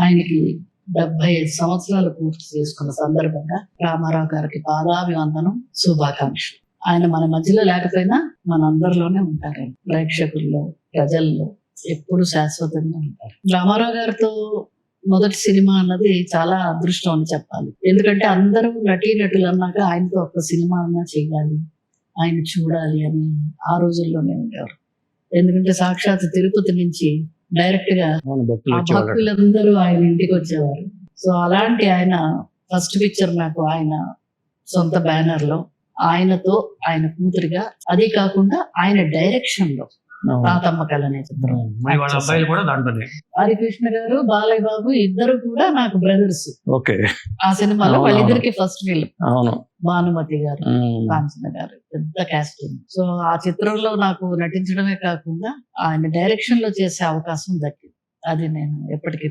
ఆయనకి డెబ్బై ఐదు సంవత్సరాలు పూర్తి చేసుకున్న సందర్భంగా రామారావు గారికి పాదాభివందనం శుభాకాంక్షలు. ఆయన మన మధ్యలో లేకపోయినా మన అందరిలోనే ఉంటారు. ప్రేక్షకుల్లో ప్రజల్లో ఎప్పుడు శాశ్వతంగా ఉంటారు. రామారావు గారితో మొదటి సినిమా అన్నది చాలా అదృష్టం అని చెప్పాలి. ఎందుకంటే అందరూ నటీనటులు అన్నాక ఆయనతో ఒక సినిమా అన్నా చేయాలి ఆయన చూడాలి అని ఆ రోజుల్లోనే ఉండేవారు. ఎందుకంటే సాక్షాత్ తిరుపతి నుంచి డైరెక్ట్గా భక్తులందరూ ఆయన ఇంటికి వచ్చేవారు సో అలాంటి ఆయన ఫస్ట్ పిక్చర్ నాకు ఆయన సొంత బ్యానర్లో ఆయనతో ఆయన కూతురిగా అదే కాకుండా ఆయన డైరెక్షన్లో. తాతమ్మ కళ అనే చిత్రం మరి వాళ్ళ అబ్బాయిలు కూడా దాంట్లోనే? హరికృష్ణ గారు బాలయ్య బాబు ఇద్దరు కూడా నాకు బ్రదర్స్. ఓకే. ఆ సినిమాలో వాళ్ళిద్దరికి ఫస్ట్ ఫిల్మ్. అవును. భానుమతి గారు. కాంచన గారు పెద్ద కాస్టింగ్ సో ఆ చిత్రంలో నాకు నటించడమే కాకుండా ఆయన డైరెక్షన్లో చేసే అవకాశం దక్కింది. అది నేను ఎప్పటికీ.